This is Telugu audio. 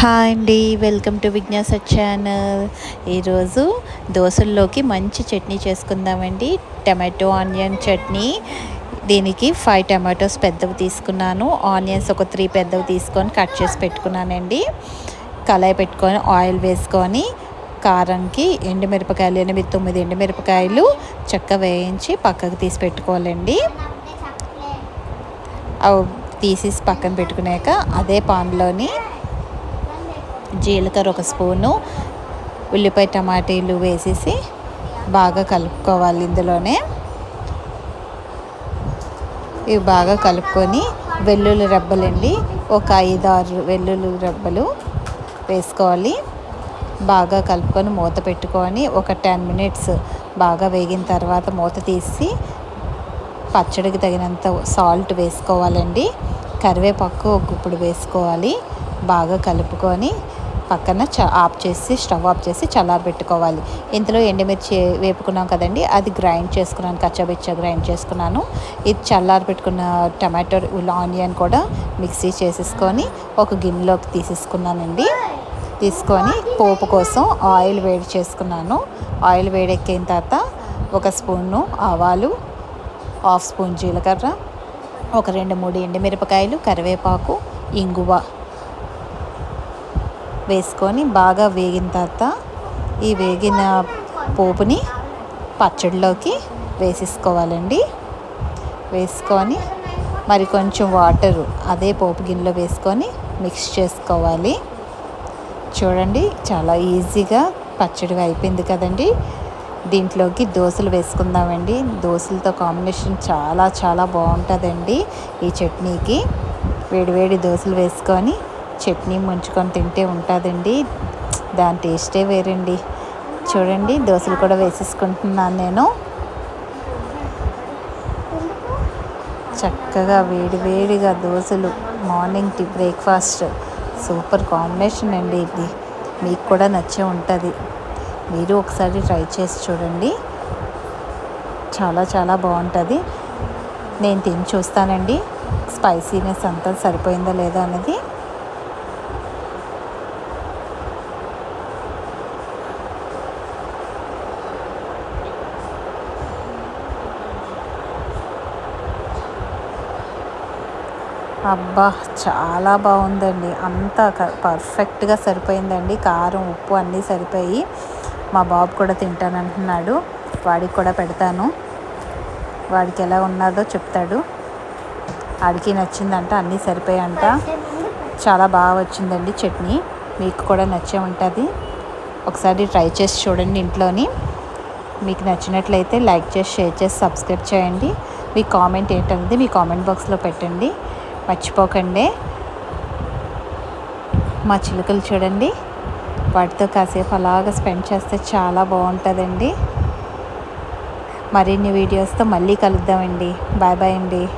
హాయ్ అండి వెల్కమ్ టు విజ్ఞాస ఛానల్. ఈరోజు దోశల్లోకి మంచి చట్నీ చేసుకుందామండి. Tomato onion chutney. దీనికి ఫైవ్ టమాటోస్ పెద్దవి తీసుకున్నాను. ఆనియన్స్ ఒక త్రీ పెద్దవి తీసుకొని కట్ చేసి పెట్టుకున్నానండి. కళాయి పెట్టుకొని ఆయిల్ వేసుకొని కారంకి ఎండుమిరపకాయలు ఎనిమిది తొమ్మిది ఎండుమిరపకాయలు చక్క వేయించి పక్కకు తీసి పెట్టుకోవాలండి. అవి తీసేసి పక్కన పెట్టుకున్నాక అదే పాన్లోని జీలకర్ర ఒక స్పూను ఉల్లిపాయ టమాటీలు వేసేసి బాగా కలుపుకోవాలి ఇందులోనే. ఇవి బాగా కలుపుకొని వెల్లుల్లి రెబ్బలండి ఒక ఐదు ఆరు వెల్లుల్లి రెబ్బలు వేసుకోవాలి. బాగా కలుపుకొని మూత పెట్టుకొని ఒక టెన్ మినిట్స్ బాగా వేగిన తర్వాత మూత తీసి పచ్చడికి తగినంత సాల్ట్ వేసుకోవాలండి. కరివేపాకు ఒక గుప్పుడు వేసుకోవాలి. బాగా కలుపుకొని పక్కన చ ఆఫ్ చేసి స్టవ్ ఆఫ్ చేసి చల్లారబెట్టుకోవాలి ఇందులో ఎండుమిర్చి వేపుకున్నాం కదండి అది గ్రైండ్ చేసుకున్నాను కచ్చబిచ్చ గ్రైండ్ చేసుకున్నాను. ఇది చల్లారి పెట్టుకున్న టమాటో ఆనియన్ కూడా మిక్సీ చేసేసుకొని ఒక గిన్నెలోకి తీసేసుకున్నానండి. తీసుకొని పోపు కోసం ఆయిల్ వేడి చేసుకున్నాను. ఆయిల్ వేడెక్కిన తర్వాత ఒక స్పూను ఆవాలు హాఫ్ స్పూన్ జీలకర్ర ఒక రెండు మూడు ఎండుమిరపకాయలు కరివేపాకు ఇంగువ వేసుకొని బాగా వేగిన తర్వాత ఈ వేగిన పోపుని పచ్చడిలోకి వేసేసుకోవాలండి. వేసుకొని మరి కొంచెం వాటరు అదే పోపు గిన్నెలో వేసుకొని మిక్స్ చేసుకోవాలి. చూడండి చాలా ఈజీగా పచ్చడి అయిపోయింది కదండి. దీంట్లోకి దోశలు వేసుకుందామండి. దోశలతో కాంబినేషన్ చాలా చాలా బాగుంటుందండి ఈ చట్నీకి. వేడివేడి దోశలు వేసుకొని చట్నీ ముంచుకొని తింటే ఉంటుందండి. దాని టేస్టే వేరండి. చూడండి దోశలు కూడా వేసేసుకుంటున్నాను నేను. చక్కగా వేడి వేడిగా దోశలు. Morning tea breakfast. Super combination అండి ఇది. మీకు కూడా నచ్చే ఉంటుంది. మీరు ఒకసారి ట్రై చేసి చూడండి. చాలా చాలా బాగుంటుంది. నేను తిని చూస్తానండి. స్పైసీనెస్ అంతా సరిపోయిందో లేదో అనేది. అబ్బా చాలా బాగుందండి. అంతా పర్ఫెక్ట్గా సరిపోయిందండి. కారం ఉప్పు అన్నీ సరిపోయి. మా బాబు కూడా తింటానంటున్నాడు. వాడికి కూడా పెడతాను. వాడికి ఎలా ఉన్నదో చెప్తాడు. వాడికి నచ్చిందంట అన్నీ సరిపోయాయంట చాలా బాగా వచ్చిందండి చట్నీ. మీకు కూడా నచ్చే ఉంటుంది. ఒకసారి ట్రై చేసి చూడండి ఇంట్లోని. మీకు నచ్చినట్లయితే లైక్ చేసి షేర్ చేసి సబ్స్క్రైబ్ చేయండి. మీ కామెంట్ ఏంటనేది మీ కామెంట్ బాక్స్లో పెట్టండి. మర్చిపోకండి. మా చిలుకలు చూడండి. వాటితో కాసేపు అలాగ స్పెండ్ చేస్తే చాలా బాగుంటుందండి. మరిన్ని వీడియోస్తో మళ్ళీ కలుద్దామండి. బాయ్ బాయ్ అండి.